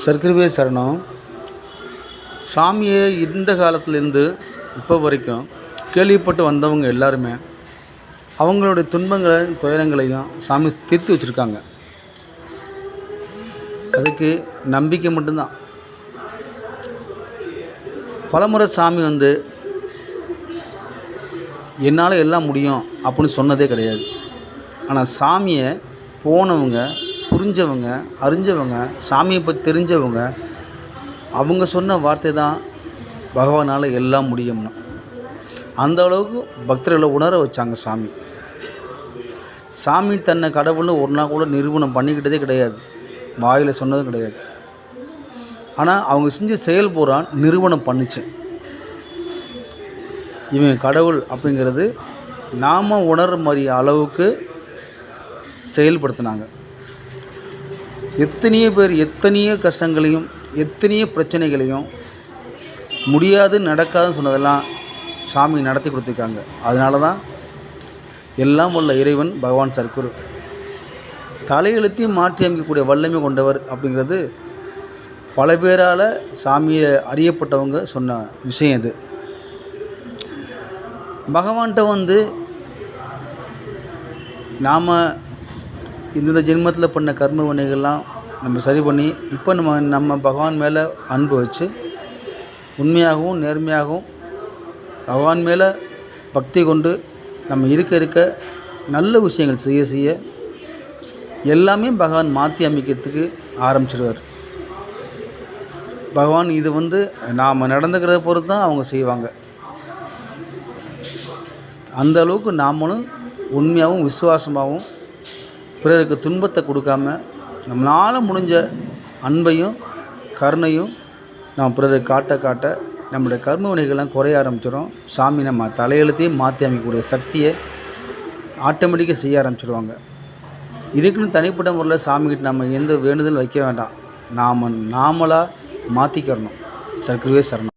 சர்க்கரவே சரணம். சாமியை இந்த காலத்துலேருந்து இப்போ வரைக்கும் கேள்விப்பட்டு வந்தவங்க எல்லாருமே அவங்களுடைய துன்பங்களையும் துயரங்களையும் சாமி தீர்த்து வச்சுருக்காங்க. அதுக்கு நம்பிக்கை மட்டும்தான். பலமுறை சாமி வந்து என்னால் எல்லாம் முடியும் அப்படின்னு சொன்னதே கிடையாது. ஆனால் சாமியை போனவங்க புரிஞ்சவங்க அறிஞ்சவங்க சாமியை பற்றி தெரிஞ்சவங்க அவங்க சொன்ன வார்த்தை தான் பகவானால் எல்லாம் முடியும்னு. அந்த அளவுக்கு பக்தர்களை உணர வச்சாங்க சாமி. சாமி தன்னை கடவுள்னு ஒரு நாள் கூட நிரூபணம் பண்ணிக்கிட்டதே கிடையாது. வாயில் சொன்னதும் கிடையாது. ஆனால் அவங்க செஞ்ச செயல் பூரா நிறுவனம் பண்ணிச்சு. இவன் கடவுள் அப்படிங்கிறது நாம் உணர்ற மாதிரி அளவுக்கு செயல்படுத்தினாங்க. எத்தனையோ பேர் எத்தனையோ கஷ்டங்களையும் எத்தனையோ பிரச்சனைகளையும் முடியாது நடக்காதுன்னு சொன்னதெல்லாம் சாமி நடத்தி கொடுத்துருக்காங்க. அதனால தான் எல்லாம் உள்ள இறைவன் பகவான் சர்க்குரு. தலையெழுத்தையும் மாற்றி அமைக்கக்கூடிய வல்லமை கொண்டவர் அப்படிங்கிறது பல பேரால் சாமியை அறியப்பட்டவங்க சொன்ன விஷயம் இது. பகவான்கிட்ட வந்து நாம் இந்த ஜென்மத்தில் பண்ண கர்ம வினைகள்லாம் நம்ம சரி பண்ணி இப்போ நம்ம நம்ம பகவான் மேலே அன்பு வச்சு உண்மையாகவும் நேர்மையாகவும் பகவான் மேலே பக்தி கொண்டு நம்ம இருக்க இருக்க நல்ல விஷயங்கள் செய்ய செய்ய எல்லாமே பகவான் மாற்றி அமைக்கிறதுக்கு ஆரம்பிச்சிடுவார் பகவான் இது வந்து நாம் நடந்துக்கிறத பொறுத்து தான் அவங்க செய்வாங்க. அந்த அளவுக்கு நாமளும் உண்மையாகவும் விசுவாசமாகவும் பிறருக்கு துன்பத்தை கொடுக்காம நம்மளால் முடிஞ்ச அன்பையும் கருணையும் நம்ம பிறருக்கு காட்ட காட்ட நம்முடைய கர்ம வினைகள்லாம் குறைய ஆரம்பிச்சிடும். சாமி நம்ம தலையெழுத்தையும் மாற்றி அமைக்கக்கூடிய சக்தியை ஆட்டோமேட்டிக்காக செய்ய ஆரம்பிச்சிடுவாங்க இதுக்குன்னு தனிப்பட்ட முறையில் சாமிக்கிட்ட நம்ம எந்த வேண்டுதல் வைக்க வேண்டாம். நாம் நாமளாக மாற்றிக்கிறணும் சர்க்கரவே சரணம்.